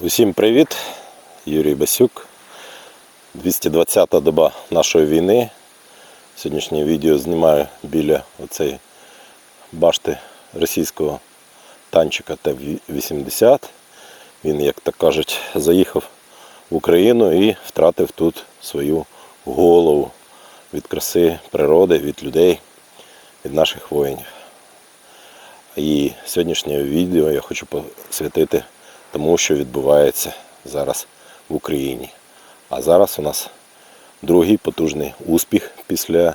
Усім привіт! Юрій Басюк. 220-та доба нашої війни. Сьогоднішнє відео знімаю біля оцеї башти російського танчика Т-80. Він, як так кажуть, заїхав в Україну і втратив тут свою голову від краси природи, від людей, від наших воїнів. І сьогоднішнє відео я хочу посвятити тому, що відбувається зараз в Україні. А зараз у нас другий потужний успіх після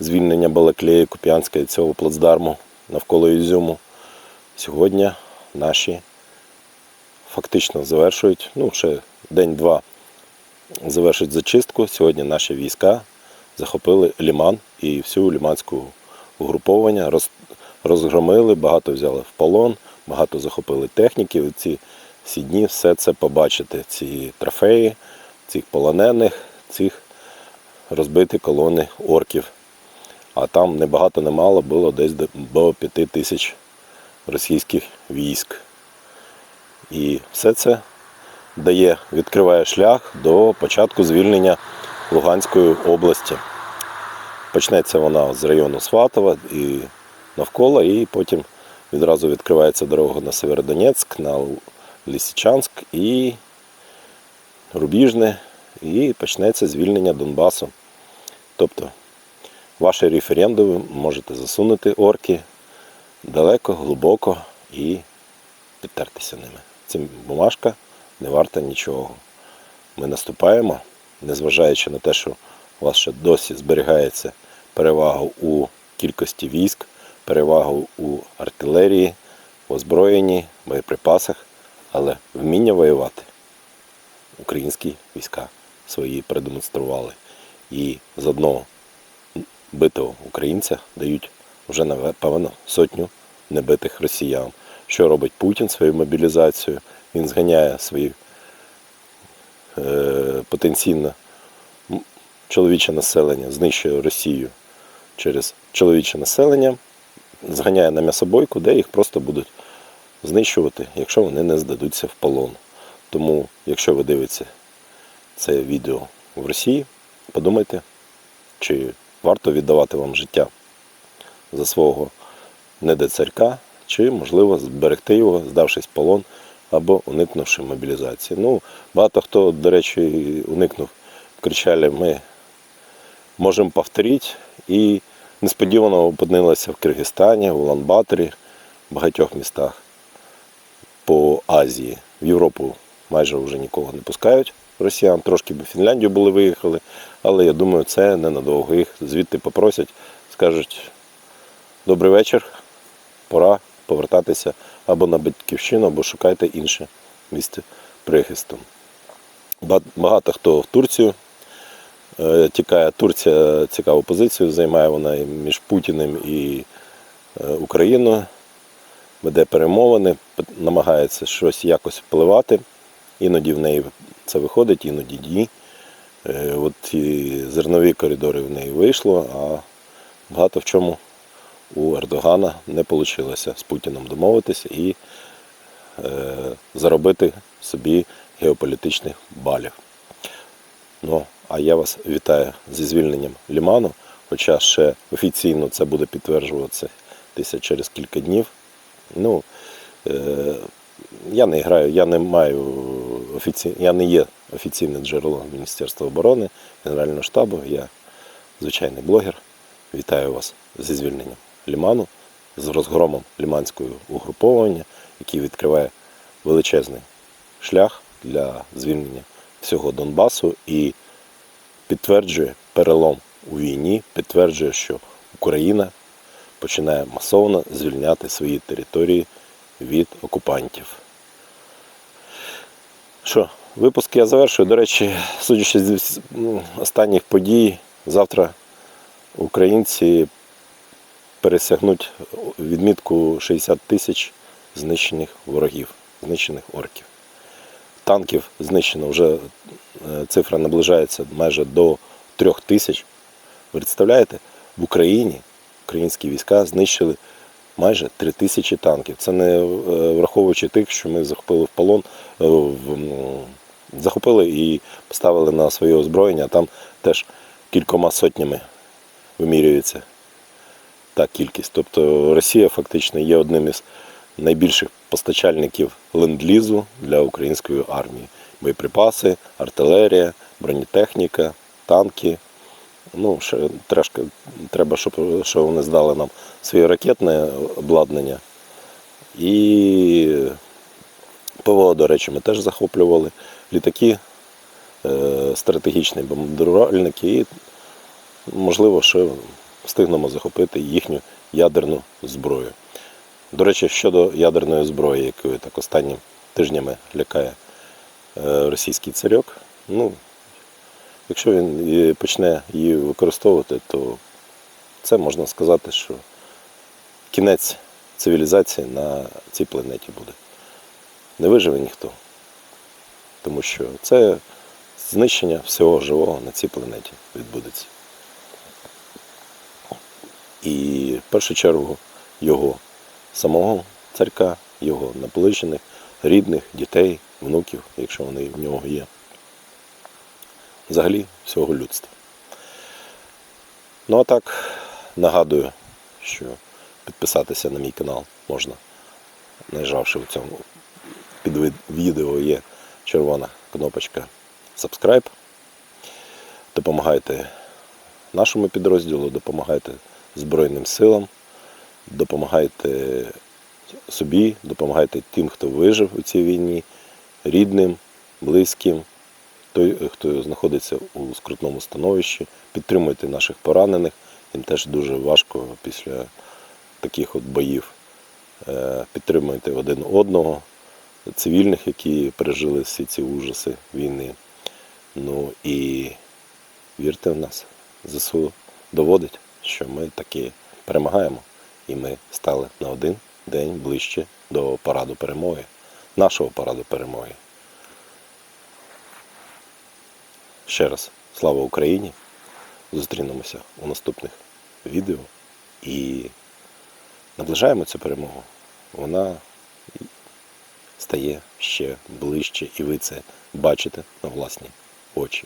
звільнення Балаклеї Куп'янська і цього плацдарму навколо Ізюму. Сьогодні наші фактично завершують, ну ще день-два завершують зачистку. Сьогодні наші війська захопили Ліман і всю ліманську угруповання, розгромили, багато взяли в полон, багато захопили техніки. Ці всі дні все це побачити, ці трофеї, цих полонених, цих розбиті колони орків. А там не багато не було десь до 5 тисяч російських військ. І все це дає, відкриває шлях до початку звільнення Луганської області. Почнеться вона з району Сватова і навколо, і потім відразу відкривається дорога на Северодонецьк, на Лисичанськ і Рубіжне, і почнеться звільнення Донбасу. Тобто ваші референдуми можете засунути орки далеко, глибоко і підтертися ними. Ця бумажка не варта нічого. Ми наступаємо, незважаючи на те, що у вас ще досі зберігається перевага у кількості військ, перевага у артилерії, озброєнні, боєприпасах, але вміння воювати українські війська свої продемонстрували. І з одного битого українця дають вже напевно сотню небитих росіян. Що робить Путін своєю мобілізацією? Він зганяє свої е, потенційно чоловіче населення, знищує Росію через чоловіче населення, зганяє на м'ясобойку, де їх просто будуть знищувати, якщо вони не здадуться в полон. Тому, якщо ви дивитеся це відео в Росії, подумайте, чи варто віддавати вам життя за свого недоцарька, чи можливо зберегти його, здавшись в полон або уникнувши мобілізації. Ну, багато хто, до речі, уникнув, кричали, ми можемо повторити. І несподівано опинилися в Киргизстані, в Улан-Баторі, в багатьох містах по Азії. В Європу майже вже нікого не пускають росіян. Трошки в Фінляндію були виїхали, але я думаю, це ненадовго. Їх звідти попросять, скажуть добрий вечір, пора повертатися або на батьківщину, або шукайте інше місце прихисту. Ба- Багато хто в Турцію е, тікає. Турція цікаву позицію займає вона між Путіним і е, Україною веде перемовини, намагається щось якось впливати. Іноді в неї це виходить, іноді ні. Е, От і зернові коридори в неї вийшло, а багато в чому у Ердогана не вийшло з Путіном домовитися і е, заробити собі геополітичних балів. Ну, а я вас вітаю зі звільненням Ліману, хоча ще офіційно це буде підтверджуватися через кілька днів. Ну, е, я не граю, я не маю офіці... я не є офіційним джерелом Міністерства оборони, Генерального штабу. Я звичайний блогер. Вітаю вас зі звільненням Ліману, з розгромом ліманського угруповання, який відкриває величезний шлях для звільнення всього Донбасу і підтверджує перелом у війні, підтверджує, що Україна починає масово звільняти свої території від окупантів. Що, випуск я завершую. До речі, судячи з ну, останніх подій, завтра українці пересягнуть відмітку 60 тисяч знищених ворогів, знищених орків. Танків знищено вже е, цифра наближається майже до трьох тисяч. Ви представляєте, в Україні українські війська знищили майже 3 тисячі танків. Це не е, враховуючи тих, що ми захопили в полон, е, захопили і поставили на своє озброєння, там теж кількома сотнями вимірюється та кількість. Тобто Росія фактично є одним із найбільших постачальників ленд-лізу для української армії. Боєприпаси, артилерія, бронетехніка, танки. Ну, ще трошки треба, щоб, щоб вони здали нам своє ракетне обладнання. І ПВО, до речі, ми теж захоплювали. Літаки, е, стратегічні бомбардувальники і, можливо, ще встигнемо захопити їхню ядерну зброю. До речі, щодо ядерної зброї, якою так останніми тижнями лякає е, російський царьок, ну, якщо він почне її використовувати, то це можна сказати, що кінець цивілізації на цій планеті буде. Не виживе ніхто. Тому що це знищення всього живого на цій планеті відбудеться. І в першу чергу його самого царька, його наближених, рідних, дітей, внуків, якщо вони в нього є. Взагалі всього людства. Ну а так нагадую, що підписатися на мій канал можна, нажавши в цьому під відео є червона кнопочка Subscribe. Допомагайте нашому підрозділу, допомагайте Збройним силам, допомагайте собі, допомагайте тим, хто вижив у цій війні, рідним, близьким, той, хто знаходиться у скрутному становищі. Підтримуйте наших поранених. Їм теж дуже важко після таких от боїв. Е, Підтримуйте один одного, цивільних, які пережили всі ці ужаси війни. Ну і вірте в нас. ЗСУ доводить, що ми таки перемагаємо. І ми стали на один день ближче до параду перемоги, нашого параду перемоги. Ще раз, слава Україні! Зустрінемося у наступних відео і наближаємо цю перемогу. Вона стає ще ближче, і ви це бачите на власні очі.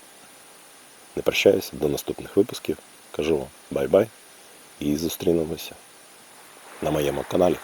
Не прощаюся до наступних випусків. Кажу вам бай-бай і зустрінемося на моєму каналі.